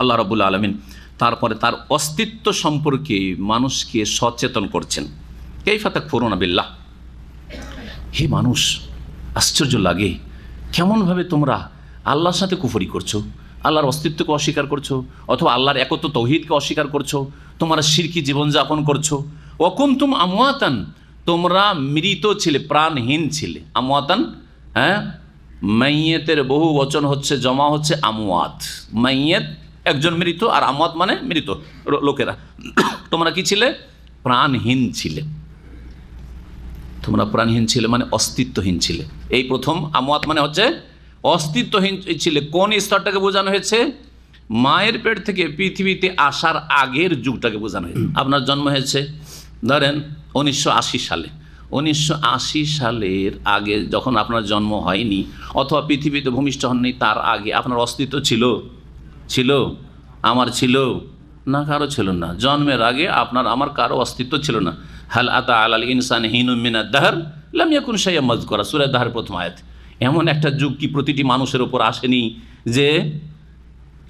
আল্লাহ রবুল্লা আলমিন তারপরে তার অস্তিত্ব সম্পর্কে মানুষকে সচেতন করছেন। এই ফাতাক ফোরন বিল্লাহ? হে মানুষ, আশ্চর্য লাগে, কেমনভাবে তোমরা আল্লাহর সাথে কুফরি করছ, আল্লাহর অস্তিত্বকে অস্বীকার করছ, অথবা আল্লাহর একত্র তৌহিদকে অস্বীকার করছ, তোমরা শিরকি জীবনযাপন করছ। অকুন্তুম আমওয়াতান, তোমরা মৃত ছিলে, প্রাণহীন ছিলে। আমওয়াতান হ্যাঁ? মাইয়েতের বহু বচন হচ্ছে, জমা হচ্ছে আমওয়াত। মাইয়েত একজন মৃত আর আমওয়াত মানে মৃত লোকেরা। তোমরা কি ছিলে? প্রাণহীন ছিলে। তোমরা প্রাণহীন ছিলে মানে অস্তিত্বহীন ছিলে। এই প্রথম আমওয়াত মানে হচ্ছে অস্তিত্বহীন ছিলে। কোন স্তরটাকে বোঝানো হয়েছে? মায়ের পেট থেকে পৃথিবীতে আসার আগের যুগটাকে বোঝানো হয়েছে। আপনার জন্ম হয়েছে ধরেন উনিশশো আশি সালে। উনিশশো আশি সালের আগে যখন আপনার জন্ম হয়নি অথবা পৃথিবীতে ভূমিষ্ঠ হননি তার আগে আপনার অস্তিত্ব ছিল। ছিল, আমার ছিল না, কারও ছিল না। জন্মের আগে আপনার, আমার কারও অস্তিত্ব ছিল না। হাল আতা আলাল ইনসান হিনুমিনা দাহার লামিয়াকুন সাইয়া মজ করা সুরে দাহার প্রথম আয়াত। এমন একটা যুগ কি প্রতিটি মানুষের ওপর আসেনি যে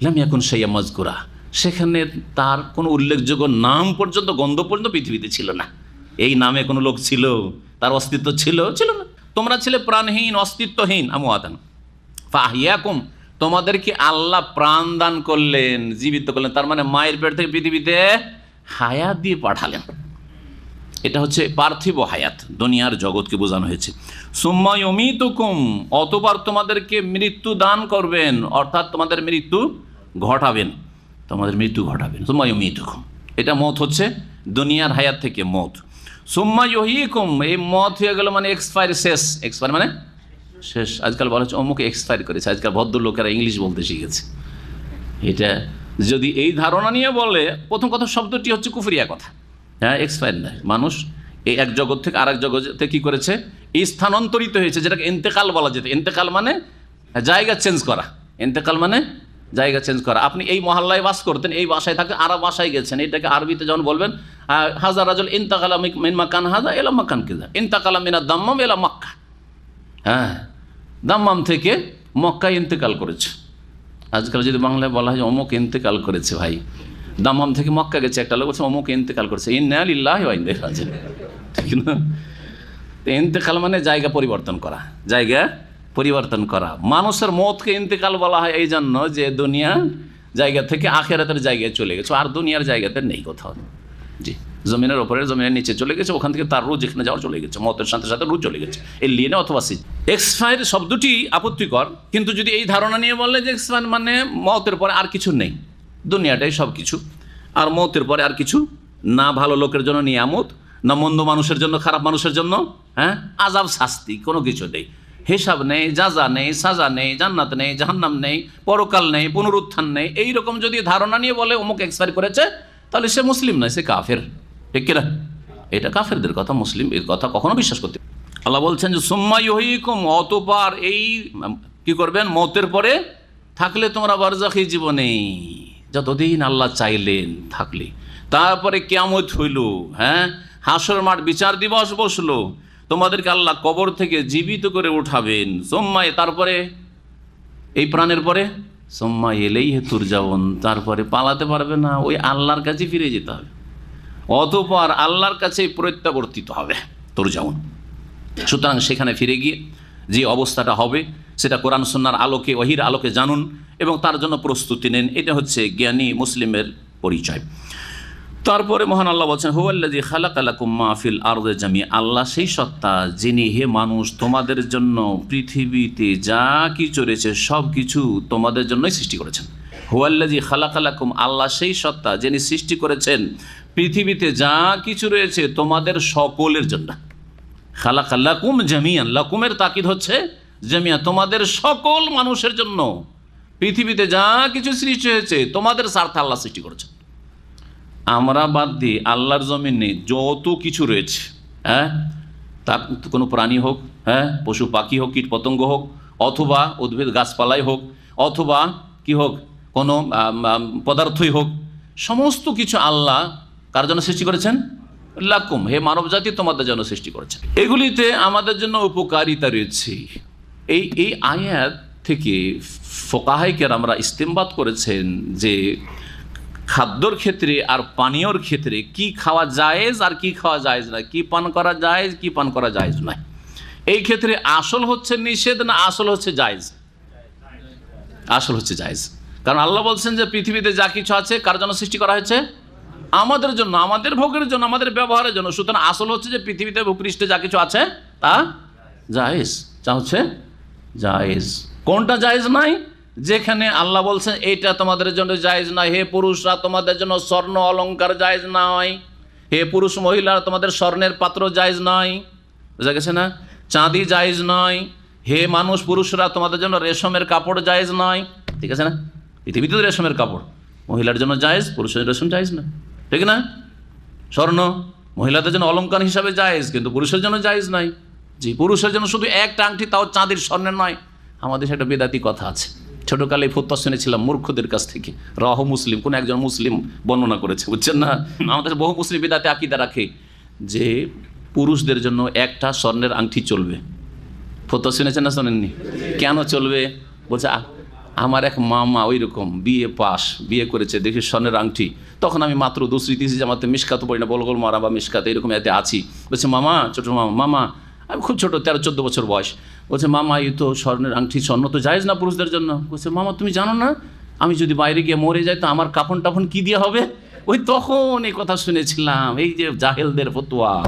লামিয়াকুন সাইয়া মজকুরা সেখানে তার কোনো উল্লেখযোগ্য নাম পর্যন্ত, গন্ধ পর্যন্ত পৃথিবীতে ছিল না। এই নামে কোনো লোক ছিল, তার অস্তিত্ব ছিল ছিল না। তোমরা ছিলে প্রাণহীন, অস্তিত্বহীন আমুয়াদান ফাহিয়াকুম তোমাদেরকে আল্লাহ প্রাণ দান করলেন, জীবিত করলেন? তার মানে মায়ের পেট থেকে পৃথিবীতে হায়াত দিয়ে পাঠালেন। এটা হচ্ছে পার্থিব হায়াত, দুনিয়ার জগৎকে বোঝানো হয়েছে। সুম্ময় অমিতুকুম অতবার তোমাদেরকে মৃত্যু দান করবেন, অর্থাৎ তোমাদের মৃত্যু ঘটাবেন। তোমাদের মৃত্যু ঘটাবেন। সুম্ময় অমিতুকুম এটা মত হচ্ছে দুনিয়ার হায়াত থেকে মত। সুম্মা ইহিকুম এই মত হয়ে গেল মানে এক্সপায়ার শেষ। এক্সপায়ার মানে শেষ। আজকাল বলা হচ্ছে অমুক এক্সপায়ার করেছে। আজকাল ভদ্রলোকেরা ইংলিশ বলতে শিখেছে। এটা যদি এই ধারণা নিয়ে বলে, প্রথম কথা শব্দটি হচ্ছে কুফরিয়া কথা। হ্যাঁ এক্সপায়ার নয়। মানুষ এই এক জগৎ থেকে আরেক জগতে কী করেছে? এই স্থানান্তরিত হয়েছে, যেটাকে এন্তেকাল বলা যেত। এন্তেকাল মানে জায়গা চেঞ্জ করা। এন্তেকাল মানে জায়গা চেঞ্জ করা। আপনি এই মহল্লায় বাস করতেন, এই বাসায় থাকতেন আর বাসায় গেছেন। এটাকে আরবিতে যখন বলবেন হাজার রাজল ইন্তাকালা মিন মাকান হাজা এলা মাকান কেজা। ইন্তাকালা মিনা দাম্মাম এলা মাক্কা। হ্যাঁ দাম্মাম থেকে মক্কায় ইন্তেকাল করেছে। আজকাল যদি বাংলায় বলা হয় অমুক ইন্তেকাল করেছে ভাই দামাম থেকে মক্কা গেছে, একটা লোক বলছে অমুক ইন্তেকাল করেছে। ইন্নালিল্লাহ আছে ঠিক না? ইন্তেকাল মানে জায়গা পরিবর্তন করা, জায়গা পরিবর্তন করা। মানুষের মতকে ইন্তেকাল বলা হয় এই জন্য যে দুনিয়া জায়গা থেকে আখেরাতের জায়গায় চলে গেছে, আর দুনিয়ার জায়গাতে নেই কোথাও। জি। জমিনের ওপরে জমিনের নিচে চলে গেছে, ওখান থেকে তার রু যেখানে যাওয়া চলে গেছে, মতের সাথে সাথে রু চলে গেছে। এই লিনে অথবা সি এক্সপায়ার শব্দটি আপত্তিকর, কিন্তু যদি এই ধারণা নিয়ে বললে যে এক্সপায়ার মানে মতের পরে আর কিছু নেই, দুনিয়াটাই সব কিছু আর মতের পরে আর কিছু না, ভালো লোকের জন্য নিয়ামত, না মন্দ মানুষের জন্য, খারাপ মানুষের জন্য হ্যাঁ? আজাব শাস্তি, কোনো কিছু নেই। হিসাব নেই যাজা নেই, সাজা নেই, জান্নাত নেই, জাহান্নাম নেই, পরকাল নেই, পুনরুত্থান নেই। এইরকম যদি ধারণা নিয়ে বলে অমুক এক্সপায়ার করেছে, তাহলে সে মুসলিম নয়, সে কাফের। ঠিক কিনা? এটা কাফেরদের কথা, মুসলিম এর কথা কখনো বিশ্বাস করতে আল্লাহ বলছেন যে সুম্মাই হইকুম অতপার এই কি করবেন? মতের পরে থাকলে তোমরা বারজাখি জীবনে। যতদিন আল্লাহ চাইলেন থাকলে। তারপরে কেমত হইল হ্যাঁ? হাসর মাঠ বিচার দিবস বসল। তোমাদেরকে আল্লাহ কবর থেকে জীবিত করে উঠাবেন। সোম্মায় তারপরে? এই প্রাণের পরে? সোম্মা এলেই হেতুর যাবন তারপরে পালাতে পারবে না। ওই আল্লাহর কাছে ফিরে যেতে হবে। অতপর আল্লাহর কাছে প্রত্যাবর্তিত হবে। তোর যেমন সুতরাং সেখানে ফিরে গিয়ে যে অবস্থাটা হবে, সেটা কোরআন সন্ন্যার আলোকে অহির আলোকে জানুন এবং তার জন্য প্রস্তুতি নেন। এটা হচ্ছে জ্ঞানী মুসলিমের পরিচয়। তারপরে মহান আল্লাহ বলছেন হুয়াল্লাজি খালাক আলাকুম মাহফিল আরদে জামি আল্লাহ সেই সত্তা, যিনি হে মানুষ, তোমাদের জন্য পৃথিবীতে যা কিছু রয়েছে সব কিছু তোমাদের জন্যই সৃষ্টি করেছেন। হুয়াল্লাজি খালাক আলাকুম আল্লাহ সেই সত্তা যিনি সৃষ্টি করেছেন, পৃথিবীতে যা কিছু রয়েছে তোমাদের সকলের জন্য। খালাক লাকুম জামিয়ান লাকুমের তাকিদ হচ্ছে জামিয়া তোমাদের সকল মানুষের জন্য। পৃথিবীতে যা কিছু সৃষ্টি হয়েছে, তোমাদের স্বার্থে আল্লাহ সৃষ্টি করেছেন। আমরা বাদ দিয়ে আল্লাহর জমিনে যত কিছু রয়েছে হ্যাঁ তার কোনো প্রাণী হোক হ্যাঁ পশু পাখি হোক কীট পতঙ্গ হোক, অথবা উদ্ভিদ, গাছপালাই হোক, অথবা কি হোক কোনো পদার্থই হোক, সমস্ত কিছু আল্লাহ কার জন্য সৃষ্টি করেছেন? লাকুম, হে মানব জাতি, তোমাদের জন্য সৃষ্টি করেছেন। এগুলিতে আমাদের জন্য উপকারিতা রয়েছে। এই এই আয়াত থেকে ফোকাহাইকের আমরা ইস্তেমবাদ করেছেন যে খাদ্যর ক্ষেত্রে আর পানীয়র ক্ষেত্রে কি খাওয়া জায়েজ আর কি খাওয়া জায়েজ না কি পান করা জায়েজ, কি পান করা জায়েজ নয়। এই ক্ষেত্রে আসল হচ্ছে নিষেধ না আসল হচ্ছে জায়েজ? আসল হচ্ছে জায়েজ। কারণ আল্লাহ বলছেন যে পৃথিবীতে যা কিছু আছে, কার জন্য সৃষ্টি করা হয়েছে? আমাদের জন্য, আমাদের ভোগের জন্য, আমাদের ব্যবহারের জন্য। সুতরাং আসল হচ্ছে যে পৃথিবীতে ভূপৃষ্ঠে যা কিছু আছে, তা জায়েজ। যা হচ্ছে জায়েজ। কোনটা জায়েজ নাই যেখানে আল্লাহ বলছেন, এইটা তোমাদের জন্য জায়েজ নয়। হে পুরুষরা, তোমাদের জন্য স্বর্ণ অলংকার জায়েজ নয়। হে পুরুষ মহিলারা, তোমাদের স্বর্ণের পাত্র জায়েজ নয়। বুঝা গেছে না? চাঁদি জায়েজ নয়। হে মানুষ পুরুষরা, তোমাদের জন্য রেশমের কাপড় জায়েজ নয়। ঠিক আছে না? পৃথিবীতে রেশমের কাপড়। মহিলার জন্য জায়েজ, পুরুষের রেশম জায়েজ না। ঠিক না? স্বর্ণ, মহিলাদের জন্য অলঙ্কার হিসাবে জায়েজ, কিন্তু পুরুষের জন্য জায়েজ নাই। জি, পুরুষের জন্য শুধু একটা আংটি, তাও চাঁদের স্বর্ণের নয়। আমাদের সেটা বেদাতি কথা আছে। ছোটকালে ফতুয়া শুনেছিলাম মূর্খদের কাছ থেকে। রহ মুসলিম, কোন একজন মুসলিম বর্ণনা করেছে, বুঝছেন না? আমাদের বহু মুসলিম বেদাতে আকিদা রাখে যে পুরুষদের জন্য একটা স্বর্ণের আংটি চলবে। ফতুয়া শুনেছেন না শোনেননি? কেন চলবে? বলছে "আ- আমার এক মামা ওই রকম বিয়ে পাস, বিয়ে করেছে, দেখি স্বর্ণের আংটি। তখন আমি মাত্র দুশ্রী তিসি জামাতে মিসকাতে পড়ি না, বলগোল মারা বা মিসকাতে এরকম এতে আছি। বলছে, মামা, ছোটো মামা মামা, আমি খুব ছোটো, তেরো, চোদ্দ বছর বয়স। বলছে, মামা, এই তো স্বর্ণের আংটি, স্বর্ণ তো যায়জ না পুরুষদের জন্য। বলছে, মামা, তুমি জানো না? আমি যদি বাইরে গিয়ে মরে যাই, তো আমার কাফন টাফন কী দিয়ে হবে? ওই তখন এই কথা শুনেছিলাম, এই যে জাহেলদের ফতুয়া।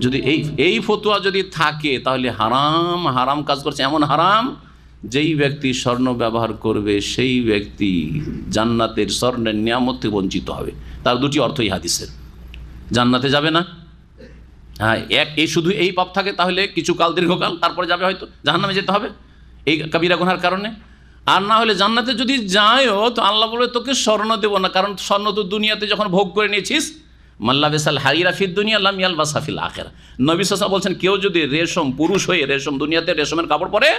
যদি এই এই ফতুয়া যদি থাকে, তাহলে হারাম হারাম কাজ করছে। এমন হারাম যেই ব্যক্তি স্বর্ণ ব্যবহার করবে, সেই ব্যক্তি জান্নাতের স্বর্ণের নিয়ামত থেকে বঞ্চিত হবে। তার দুটি অর্থই হাদিসের। জান্নাতে যাবে না? হ্যাঁ এক এই শুধু এই পাপ থাকে, তাহলে কিছু কাল দীর্ঘকাল, তারপরে যাবে হয়তো। জাহান্নামে যেতে হবে। এই কাবিরা গুনার কারণে। আর না হলে জান্নাতে যদি যায়ও, তো আল্লাহ বলে, তোকে স্বর্ণ দেবো না। কারণ স্বর্ণ তো দুনিয়াতে যখন ভোগ করে নিয়েছিস, মাল্লা বেসাল হারিরা ফির দুনিয়া আল্লাহ মিয়াল বাসাফিল আখের। নবী সাসা বলছেন, কেউ যদি রেশম, পুরুষ হয়ে রেশম, দুনিয়াতে রেশমের কাপড় পরে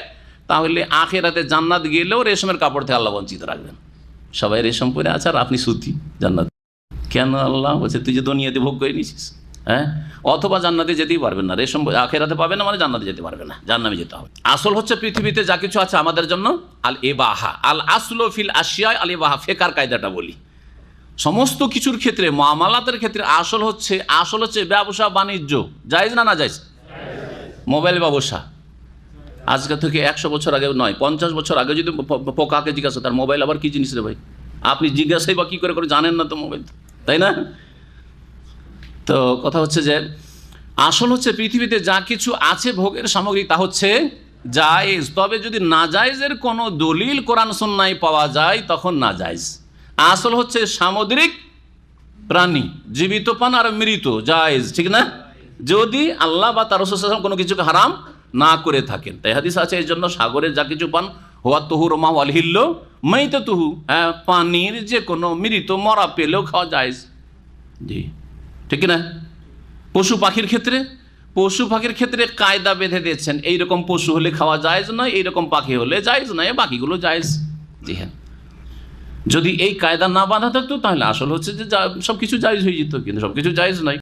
তাহলে আখেরাতে জান্নাত গেলেও রেশমের কাপড় থেকে আল্লাহ বঞ্চিত রাখবেন। সবাই রেশম পরে আছে, আর আপনি সুতি জান্নাত। কেন আল্লাহ? বলছে, তুই যে দুনিয়াতে ভোগ করে নিয়েছিস হ্যাঁ? অথবা জান্নাতে যেতেই পারবেন না। রেশম আখেরাতে পাবে না মানে জান্নাতে যেতে পারবে না। জান্নামে যেতে হবে। আসল হচ্ছে পৃথিবীতে যা কিছু আছে আমাদের জন্য আল এবাহা আল আসলো ফিল আসিয়ায় আল এবাহা ফেকার কায়দাটা বলি। সমস্ত কিছুর ক্ষেত্রে, মামালাতের ক্ষেত্রে আসল হচ্ছে আসল হচ্ছে ব্যবসা, বাণিজ্য। জায়েজ না না জায়েজ? মোবাইল ব্যবসা। আজকে থেকে একশো বছর আগে নয়, পঞ্চাশ বছর আগে যদি পোকাকে জিজ্ঞাসা, তার মোবাইল আবার কি জিনিস রে ভাই? আপনি জিজ্ঞাসাই বা কী করে করে জানেন না তো মোবাইল, তাই না? তো কথা হচ্ছে যে, আসল হচ্ছে পৃথিবীতে যা কিছু আছে ভোগের সামগ্রী, তা হচ্ছে জায়েজ। তবে যদি নাজায়েজের কোনো দলিল কোরআন সন্ন্যায় পাওয়া যায়, তখন নাজায়েজ আসল হচ্ছে সামুদ্রিক প্রাণী, জীবিত পান আর মৃত, জায়েজ, ঠিক না? যদি আল্লাহ বা তার কোনো কিছুকে হারাম না করে থাকেন। তাই হাদিস আছে, এই জন্য সাগরে যা কিছু পান, হোয়া তহু রোমা আলহিল্ল মেইত তুহু হ্যাঁ পানির যে কোনো মৃত মরা পেলেও খাওয়া জায়েজ। জি। ঠিক না পশু পাখির ক্ষেত্রে? পশু পাখির ক্ষেত্রে কায়দা বেঁধে দিয়েছেন, এইরকম পশু হলে খাওয়া জায়েজ নয়, এইরকম পাখি হলে জায়েজ নয়, বাকিগুলো জায়েজ। জি হ্যাঁ। যদি এই কায়দা না বাঁধা থাকতো, তাহলে আসল হচ্ছে যে সব কিছু জায়েজ হয়ে যেত, কিন্তু সব কিছু জায়েজ নয়।